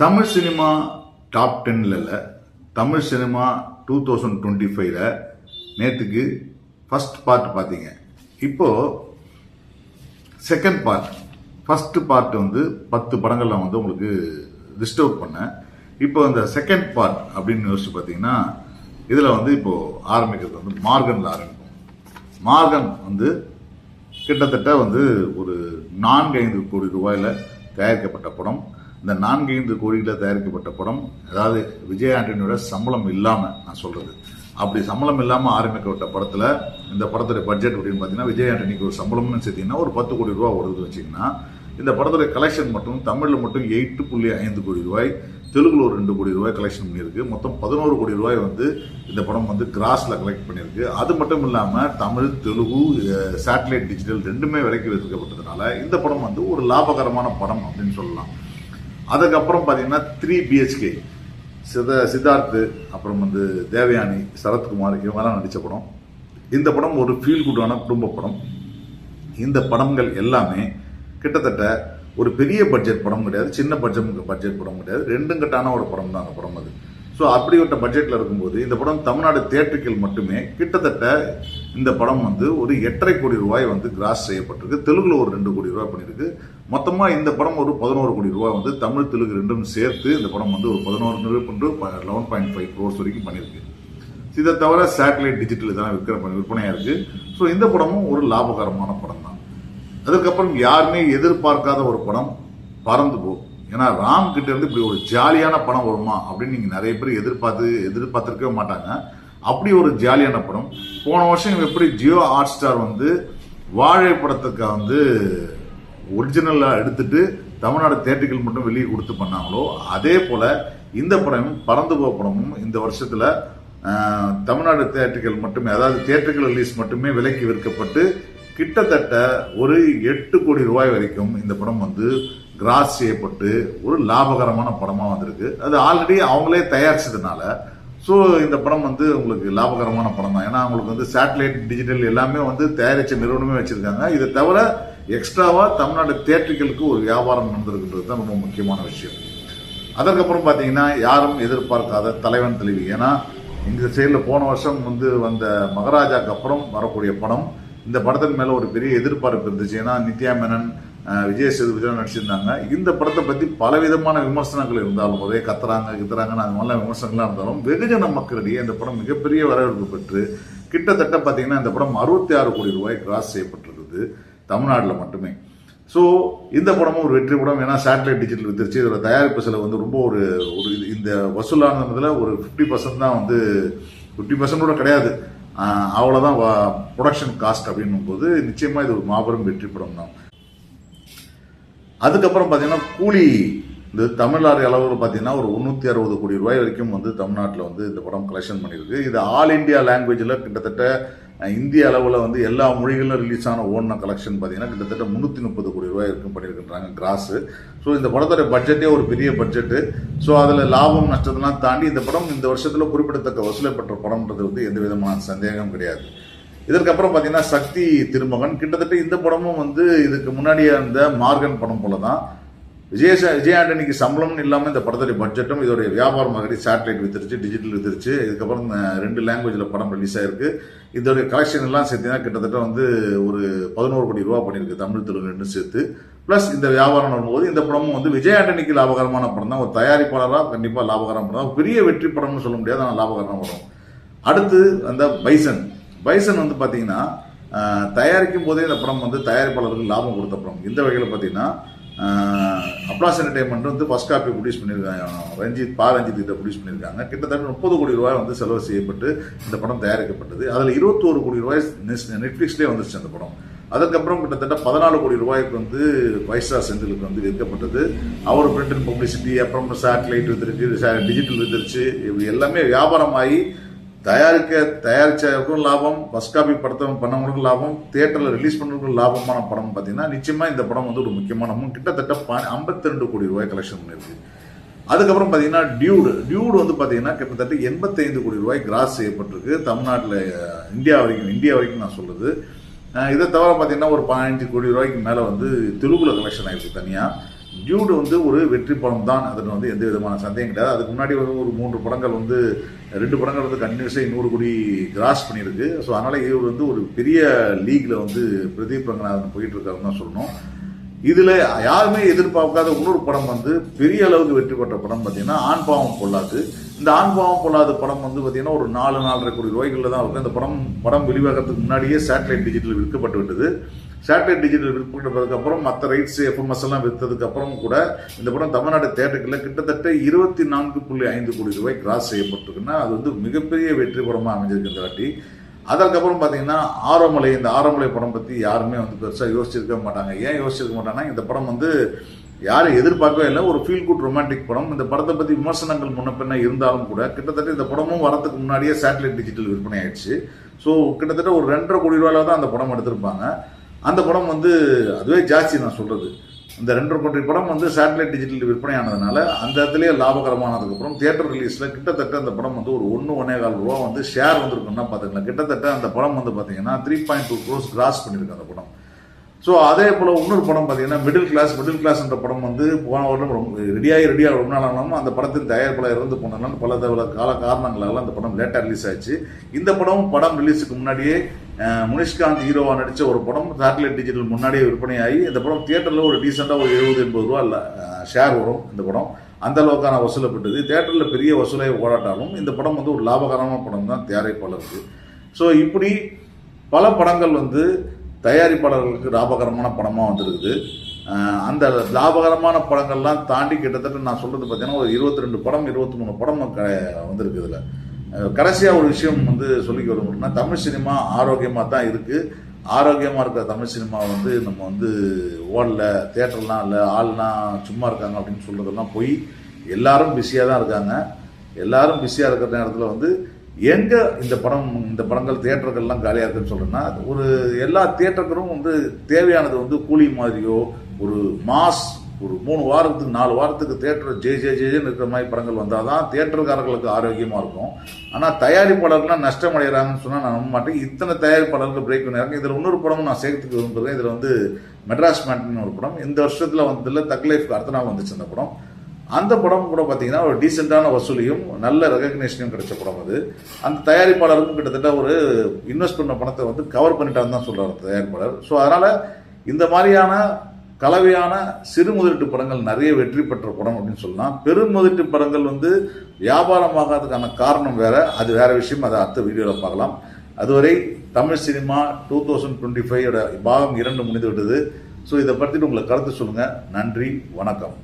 Tamil cinema top டென்னில் இல்லை. Tamil cinema two thousand twenty ஃபைவ்ல நேற்றுக்கு ஃபஸ்ட் பார்ட் பார்த்தீங்க. இப்போ செகண்ட் பார்ட் ஃபஸ்ட்டு பார்ட் வந்து பத்து படங்கள் நான் வந்து உங்களுக்கு லிஸ்ட் அவுட் பண்ணேன். இப்போ அந்த செகண்ட் பார்ட் அப்படின்னு யோசிச்சு பார்த்தீங்கன்னா இதில் வந்து இப்போது ஆரம்பிக்கிறது வந்து மார்கனில் ஆரம்பிக்கும் மார்கன் வந்து கிட்டத்தட்ட வந்து ஒரு நான்கு ஐந்து கோடி ரூபாயில் தயாரிக்கப்பட்ட படம். இந்த நான்கு ஐந்து கோடியில் தயாரிக்கப்பட்ட படம் அதாவது விஜய் ஆண்டனியோட சம்பளம் இல்லாமல் நான் சொல்கிறது அப்படி சம்பளம் இல்லாமல் ஆரம்பிக்கப்பட்ட படத்தில் இந்த படத்துடைய பட்ஜெட் அப்படின்னு பார்த்தீங்கன்னா விஜய் ஆண்டனிக்கு ஒரு சம்பளம்னு சேர்த்தீங்கன்னா ஒரு பத்து கோடி ரூபா வருது வச்சிங்கன்னா இந்த படத்துடைய கலெக்ஷன் மட்டும் தமிழில் மட்டும் எயிட்டு புள்ளி ஐந்து கோடி ரூபாய் தெலுங்குல ஒரு ரெண்டு கோடி ரூபாய் கலெக்ஷன் பண்ணியிருக்கு. மொத்தம் பதினோரு கோடி ரூபாய் வந்து இந்த படம் வந்து கிராஸில் கலெக்ட் பண்ணியிருக்கு. அது மட்டும் இல்லாமல் தமிழ் தெலுங்கு சேட்டலைட் டிஜிட்டல் ரெண்டுமே விலைக்கு வைக்கப்பட்டதுனால இந்த படம் வந்து ஒரு லாபகரமான படம் அப்படின்னு சொல்லலாம். அதுக்கப்புறம் பார்த்தீங்கன்னா த்ரீ பிஹெச்கே சித சித்தார்த்து அப்புறம் வந்து தேவயானி சரத்குமார் இவங்கெல்லாம் நடித்த படம். இந்த படம் ஒரு ஃபீல் குட்டான குடும்ப படம். இந்த படங்கள் எல்லாமே கிட்டத்தட்ட ஒரு பெரிய பட்ஜெட் படம் கிடையாது சின்ன பட்ஜெட் பட்ஜெட் படம் கிடையாது. ரெண்டும் கட்டான ஒரு படம் தான் அந்த படம் அது. ஸோ அப்படிப்பட்ட பட்ஜெட்டில் இருக்கும்போது இந்த படம் தமிழ்நாடு தேட்டருக்கில் மட்டுமே கிட்டத்தட்ட இந்த படம் வந்து ஒரு எட்டரை கோடி ரூபாய் வந்து கிராஸ் செய்யப்பட்டிருக்கு. தெலுங்கில் ஒரு ரெண்டு கோடி ரூபாய் பண்ணியிருக்கு மொத்தமாக இந்த படம் ஒரு பதினோரு கோடி ரூபாய் வந்து தமிழ் தெலுங்கு ரெண்டும் சேர்த்து இந்த படம் வந்து ஒரு பதினோரு கொண்டு லெவன் பாயிண்ட் ஃபைவ் க்ரோர்ஸ் வரைக்கும் பண்ணியிருக்கு. இதை தவிர சேட்டலைட் டிஜிட்டல் இதெல்லாம் விற்கிற விற்பனையாக இருக்குது ஸோ இந்த படமும் ஒரு லாபகரமான படம் தான். அதுக்கப்புறம் யாருமே எதிர்பார்க்காத ஒரு படம் பறந்து போ. ஏன்னா ராம் கிட்ட இருந்து இப்படி ஒரு ஜாலியான படம் வருமா அப்படின்னு நீங்கள் நிறைய பேர் எதிர்பார்த்து எதிர்பார்த்துருக்கவே மாட்டாங்க. அப்படி ஒரு ஜாலியான படம். போன வருஷம் எப்படி ஜியோ ஹாட் ஸ்டார் வந்து வாழை படத்துக்கு வந்து ஒரிஜினலாக எடுத்துட்டு தமிழ்நாடு தேட்டர்கள் மட்டும் வெளியே கொடுத்து பண்ணாங்களோ அதே போல் இந்த படமும் பறந்து போக படமும் இந்த வருஷத்தில் தமிழ்நாடு தேட்டர்கள் மட்டுமே அதாவது தேட்டர்கள் ரிலீஸ் மட்டுமே விலைக்கு விற்கப்பட்டு கிட்டத்தட்ட ஒரு எட்டு கோடி ரூபாய் வரைக்கும் இந்த படம் வந்து கிராஸ் செய்யப்பட்டு ஒரு லாபகரமான படமாக வந்திருக்கு. அது ஆல்ரெடி அவங்களே தயாரிச்சதுனால ஸோ இந்த படம் வந்து உங்களுக்கு லாபகரமான படம் தான் ஏன்னா அவங்களுக்கு வந்து சேட்டலைட் டிஜிட்டல் எல்லாமே வந்து தயாரித்த நிறுவனமே வச்சுருக்காங்க. இதை தவிர எக்ஸ்ட்ராவாக தமிழ்நாடு தேட்டர்களுக்கு ஒரு வியாபாரம் நடந்திருக்கின்றது தான் ரொம்ப முக்கியமான விஷயம். அதற்கப்புறம் பார்த்தீங்கன்னா யாரும் எதிர்பார்க்காத தலைவன் தலைவி. ஏன்னா இந்த சைடில் போன வருஷம் வந்து வந்த மகாராஜாக்கு அப்புறம் வரக்கூடிய படம். இந்த படத்தின் மேலே ஒரு பெரிய எதிர்பார்ப்பு இருந்துச்சு. ஏன்னா நித்யா மேனன் விஜய் சேதுபதி நடிச்சிருந்தாங்க. இந்த படத்தை பற்றி பலவிதமான விமர்சனங்கள் இருந்தாலும் ஒரே கத்துறாங்க கித்துறாங்கன்னு அது மாதிரிலாம் விமர்சனங்களாக இருந்தாலும் வெகுஜன மக்களிடையே இந்த படம் மிகப்பெரிய வரவேற்பு பெற்று கிட்டத்தட்ட பார்த்தீங்கன்னா இந்த படம் அறுபத்தி ஆறு கோடி ரூபாய் கிராஸ் செய்யப்பட்டிருக்குது. தமிழ்நாட்டில் மட்டுமே. ஸோ இந்த படமும் ஒரு வெற்றி படம். ஏன்னா சேட்டலைட் டிஜிட்டல் வித்துருச்சு. இதோட தயாரிப்பு செலவு வந்து ரொம்ப ஒரு ஒரு இது- இந்த வசூலானதுல ஒரு ஃபிஃப்டி பர்சன்ட் தான் வந்து ஃபிஃப்டி பர்சன்ட் கூட கிடையாது. அவ்வளோதான் ப்ரொடக்ஷன் காஸ்ட் அப்படின்னும் போது நிச்சயமாக இது ஒரு மாபெரும் வெற்றி படம் தான். அதுக்கப்புறம் பார்த்தீங்கன்னா கூலி இந்த தமிழ்நாடு அளவில் பார்த்தீங்கன்னா ஒரு முந்நூற்றி அறுபது கோடி ரூபாய் வரைக்கும் வந்து தமிழ்நாட்டில் வந்து இந்த படம் கலெக்ஷன் பண்ணியிருக்கு. இது ஆல் இந்தியா லாங்குவேஜில் கிட்டத்தட்ட இந்திய அளவில் வந்து எல்லா மொழிகளிலும் ரிலீஸ் ஆன ஓடின கலெக்ஷன் பார்த்தீங்கன்னா கிட்டத்தட்ட முந்நூற்றி முப்பது கோடி ரூபாய் இருக்கும் பண்ணியிருக்கின்றாங்க கிராஸு. ஸோ இந்த படத்தோட பட்ஜெட்டே ஒரு பெரிய பட்ஜெட்டு ஸோ அதில் லாபம் நஷ்டத்தெல்லாம் தாண்டி இந்த படம் இந்த வருஷத்தில் குறிப்பிடத்தக்க வசூலை பெற்ற படம்ன்றது வந்து எந்த விதமான சந்தேகம் கிடையாது. இதற்கப்புறம் பார்த்தீங்கன்னா சக்தி திருமகன். கிட்டத்தட்ட இந்த படமும் வந்து இதுக்கு முன்னாடியே இருந்த மார்கன் படம் போல தான் விஜய விஜய் ஆண்டனிக்கு சம்பளம்னு இல்லாமல் இந்த படத்துடைய பட்ஜெட்டும் இதோடைய வியாபாரம் ஆகடி சேட்டலைட் வித்துருச்சு டிஜிட்டல் வித்துருச்சு. இதுக்கப்புறம் ரெண்டு லாங்குவேஜில் படம் ரிலீஸ் ஆயிருக்கு. இதோடைய கலெக்ஷன் எல்லாம் சேர்த்தீங்கன்னா கிட்டத்தட்ட வந்து ஒரு பதினோரு கோடி ரூபா பண்ணியிருக்கு தமிழ் தெலுங்கு ரெண்டும் சேர்த்து. ப்ளஸ் இந்த வியாபாரம் வரும்போது இந்த படமும் வந்து விஜய் ஆண்டனிக்கு லாபகரமான படம் தான். ஒரு தயாரிப்பாளராக கண்டிப்பாக லாபகரமான படம் தான். பெரிய வெற்றி படம்னு சொல்ல முடியாது ஆனால் லாபகரமான படம். அடுத்து அந்த பைசன். பைசன் வந்து பார்த்தீங்கன்னா தயாரிக்கும் போதே இந்த படம் வந்து தயாரிப்பாளருக்கு லாபம் கொடுத்த படம். இந்த வகையில் பார்த்தீங்கன்னா அப்ளாஸ் என்டர்டைன்மெண்ட் வந்து ஃபர்ஸ்ட் காப்பி ப்ரொடியூஸ் பண்ணியிருக்காங்க ரஞ்சித் பா. ரஞ்சித் கிட்ட ப்ரொடியூஸ் பண்ணியிருக்காங்க கிட்டத்தட்ட முப்பது கோடி ரூபாய் வந்து செலவு செய்யப்பட்டு இந்த படம் தயாரிக்கப்பட்டது. அதில் இருபத்தோரு கோடி ரூபாய் நெட்ஃப்ளிக்ஸ்லேயே வந்துருச்சு அந்த படம். அதுக்கப்புறம் கிட்டத்தட்ட பதினாலு கோடி ரூபாய்க்கு வந்து ஃபைவ் ஸ்டார் செந்திலுக்கு வந்து விற்கப்பட்டது. அவர் பிரிண்ட் அண்ட் பப்ளிசிட்டி அப்புறம் சேட்டலைட் வித்துருக்கு டிஜிட்டல் வித்துருச்சு. இப்படி எல்லாமே வியாபாரமாகி தயாரிக்க தயாரிச்சவருக்கும் லாபம் பஸ் காப்பி படத்தை பண்ணவங்களுக்கும் லாபம் தியேட்டரில் ரிலீஸ் பண்ணவங்களுக்கும் லாபமான படம் பார்த்தீங்கன்னா நிச்சயமாக இந்த படம் வந்து ஒரு முக்கியமான படம். கிட்டத்தட்ட ஐம்பத்தி ரெண்டு கோடி ரூபாய் கலெக்ஷன் பண்ணியிருக்கு. அதுக்கப்புறம் பார்த்தீங்கன்னா டியூடு டியூடு வந்து பார்த்தீங்கன்னா கிட்டத்தட்ட எண்பத்தைந்து கோடி ரூபாய் கிராஸ் செய்யப்பட்டிருக்கு. தமிழ்நாட்டில் இந்தியா வரைக்கும் இந்தியா வரைக்கும் நான் சொல்லுது இதை தவிர பார்த்தீங்கன்னா ஒரு பதினஞ்சு கோடி ரூபாய்க்கு மேலே வந்து தெலுங்குல கலெக்ஷன் ஆயிருக்கு தனியாக டியூடு வந்து ஒரு வெற்றி படம் தான். அதில் வந்து எந்த விதமான சந்தேகம் கிடையாது. அதுக்கு முன்னாடி வந்து ஒரு மூன்று படங்கள் வந்து ரெண்டு படங்கள் வந்து கண்டினியூஸாக நூறு கோடி கிராஸ் பண்ணியிருக்கு. ஸோ அதனால் இவர் வந்து ஒரு பெரிய லீக்ல வந்து பிரதீப் ரங்கநாதன் போயிட்டு இருக்காருன்னு தான் சொல்லணும். இதில் யாருமே எதிர்பார்க்காத இன்னொரு படம் வந்து பெரிய அளவுக்கு வெற்றி பெற்ற படம் பார்த்தீங்கன்னா ஆண் பாவம் பொல்லாது இந்த ஆண் பாவம் பொல்லாத படம் வந்து பார்த்தீங்கன்னா ஒரு நாலு நாலரை கோடி ரூபாய்களில் தான் இருக்கும். இந்த படம் படம் வெளிவாகிறதுக்கு முன்னாடியே சேட்டலைட் டிஜிட்டல் விற்கப்பட்டு விட்டது. சேட்டலைட் டிஜிட்டல் விற்பதுக்கப்புறம் மற்ற ரைட்ஸ் எஃப்எம்எஸ் எல்லாம் விற்றதுக்கப்புறம் கூட இந்த படம் தமிழ்நாடு தேட்டர்களில் கிட்டத்தட்ட இருபத்தி நான்கு புள்ளி ஐந்து கோடி ரூபாய் கிராஸ் செய்யப்பட்டிருக்குன்னா அது வந்து மிகப்பெரிய வெற்றி படமாக அமைஞ்சிருக்கு இந்த வாட்டி அதற்கப்புறம் பார்த்தீங்கன்னா ஆரோமலை இந்த ஆரோமலை படம் பற்றி யாருமே வந்து பெருசாக யோசிச்சிருக்க மாட்டாங்க. ஏன் யோசிச்சிருக்க மாட்டாங்கன்னா இந்த படம் வந்து யாரும் எதிர்பார்க்கவே இல்லை. ஒரு ஃபீல் குட் ரொமான்டிக் படம். இந்த படத்தை பற்றி விமர்சனங்கள் முன்ன பின்ன இருந்தாலும் கூட கிட்டத்தட்ட இந்த படமும் வரதுக்கு முன்னாடியே சேட்டலைட் டிஜிட்டல் விற்பனை ஆயிடுச்சு. ஸோ கிட்டத்தட்ட ஒரு ரெண்டரை கோடி ரூபாயில தான் அந்த படம் எடுத்திருப்பாங்க. அந்த படம் வந்து அதுவே ஜாஸ்தி நான் சொல்கிறது இந்த ரெண்டரை கோடி படம் வந்து சேட்டலைட் டிஜிட்டல் விற்பனையானதுனால அந்த இடத்துலயே லாபகரமானதுக்கப்புறம் தியேட்டர் ரிலீஸில் கிட்டத்தட்ட அந்த படம் வந்து ஒரு ஒன்று ஒன்னே கால் ரூபா வந்து ஷேர் வந்திருக்குன்னா பார்த்துக்கலாம் கிட்டத்தட்ட அந்த படம் வந்து பார்த்தீங்கன்னா three point two gross cross பண்ணியிருக்கு அந்த படம். ஸோ அதே போல் இன்னொரு படம் பார்த்தீங்கன்னா மிடில் கிளாஸ் மிடில் கிளாஸ்ன்ற படம் வந்து போன வருடம் ரொம்ப ரெடியாகி ரெடியாக ரொம்ப நாள் ஆனாலும் அந்த படத்தின் தயாரிப்பாளர் இறந்து போனதுனால பல பல கால காரணங்களால் அந்த படம் லேட்டாக ரிலீஸ் ஆச்சு இந்த படம் படம் ரிலீஸுக்கு முன்னாடியே முனிஷ்காந்த் ஹீரோவா நடித்த ஒரு படம் சாட்டிலைட் டிஜிட்டல் முன்னாடியே விற்பனையாகி இந்த படம் தியேட்டரில் ஒரு டீசெண்டாக ஒரு எழுபது எண்பது ரூபா இல்லை ஷேர் வரும் இந்த படம். அந்த அளவுக்கான வசூலப்பட்டது. தியேட்டரில் பெரிய வசூலை ஓடாட்டாலும் இந்த படம் வந்து ஒரு லாபகரமான படம் தான் தயாரிப்பாளருக்கு. ஸோ இப்படி பல படங்கள் வந்து தயாரிப்பாளர்களுக்கு லாபகரமான படமாக வந்திருக்குது. அந்த லாபகரமான படங்கள்லாம் தாண்டி கிட்டத்தட்ட நான் சொல்கிறது பார்த்தீங்கன்னா ஒரு இருபத்தி ரெண்டு படம் இருபத்தி மூணு படம் க- வந்திருக்கு இதில். கடைசியாக ஒரு விஷயம் வந்து சொல்லிக்க விரும்புறேன்னா தமிழ் சினிமா ஆரோக்கியமாக தான் இருக்குது ஆரோக்கியமாக இருக்கிற தமிழ் சினிமா வந்து நம்ம வந்து ஓடல தேட்டர்லாம் இல்லை ஆள்லாம் சும்மா இருக்காங்க அப்படின்னு சொல்கிறதெல்லாம் போய் எல்லாரும் பிஸியாக தான் இருக்காங்க. எல்லாரும் பிஸியாக இருக்கிற நேரத்தில் வந்து எங்க இந்த படம் இந்த படங்கள் தியேட்டர்கள்லாம் காலியாக இருக்குன்னு சொல்றேன்னா ஒரு எல்லா தியேட்டர்களும் வந்து தேவையானது வந்து கூலி மாதிரியோ ஒரு மாஸ் ஒரு மூணு வாரத்துக்கு நாலு வாரத்துக்கு தேட்டர் ஜே ஜே ஜேன்னு இருக்கிற மாதிரி படங்கள் வந்தால் தான் தேட்டருக்காரர்களுக்கு ஆரோக்கியமாக இருக்கும். ஆனால் தயாரிப்பாளர்கள்லாம் நஷ்டம் அடைகிறாங்கன்னு சொன்னால் நான் நம்ப மாட்டேன். இத்தனை தயாரிப்பாளர்கள் பிரேக் பண்ணிடுறாங்க இதில் இன்னொரு படமும் நான் சேர்த்துக்க விரும்புகிறேன் இதில் வந்து மெட்ராஸ் மேட்னு ஒரு படம். இந்த வருஷத்தில் வந்ததில்ல தக் லைஃப்க்கு அடுத்த நாள் வந்துச்சு அந்த படம். அந்த படம் கூட பார்த்தீங்கன்னா ஒரு டீசெண்டான வசூலையும் நல்ல ரெகக்னேஷனையும் கிடைச்ச படம் அது. அந்த தயாரிப்பாளருக்கும் கிட்டத்தட்ட ஒரு இன்வெஸ்ட் பண்ண பணத்தை வந்து கவர் பண்ணிட்டான்னு தான் சொல்கிறார் தயாரிப்பாளர். ஸோ அதனால் இந்த மாதிரியான கலவையான சிறு முதலீட்டு படங்கள் நிறைய வெற்றி பெற்ற படம் அப்படின்னு சொல்லலாம். பெரும் முதலீட்டு படங்கள் வந்து வியாபாரமாகிறதுக்கான காரணம் வேற. அது வேற விஷயம். அதை அடுத்த வீடியோவில் பார்க்கலாம். அதுவரை Tamil cinema two thousand twenty ஃபைவோட பாகம் இரண்டு முடிந்து விட்டது. ஸோ இதை பற்றிட்டு உங்களை கருத்து சொல்லுங்கள் நன்றி. வணக்கம்.